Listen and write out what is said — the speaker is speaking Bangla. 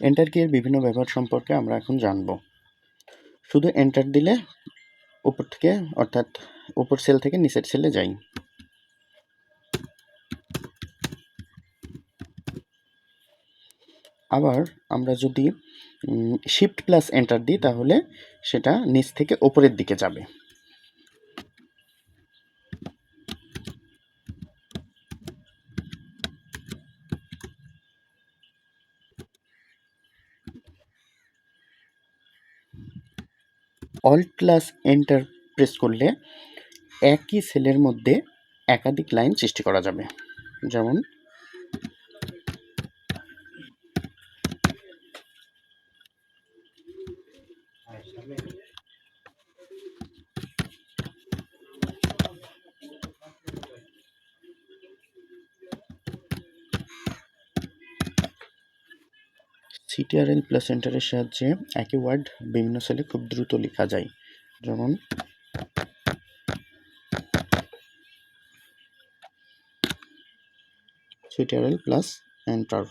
এন্টার কিয়ের বিভিন্ন ব্যবহার সম্পর্কে আমরা এখন জানব। শুধু এন্টার দিলে উপর থেকে, অর্থাৎ উপর সেল থেকে নিচের সেলে যাই। আবার আমরা যদি শিফট প্লাস এন্টার দিই, তাহলে সেটা নিচ থেকে ওপরের দিকে যাবে। অল্ট প্লাস এন্টার প্রেস করলে একই সেলের মধ্যে একাধিক লাইন সৃষ্টি করা যাবে। যেমন সিটিআরএল প্লাস এন্টারের সাহায্যে একই ওয়ার্ড বিভিন্ন সেলে খুব দ্রুত লেখা যায়। যেমন সিটিআরএল প্লাস এন্টার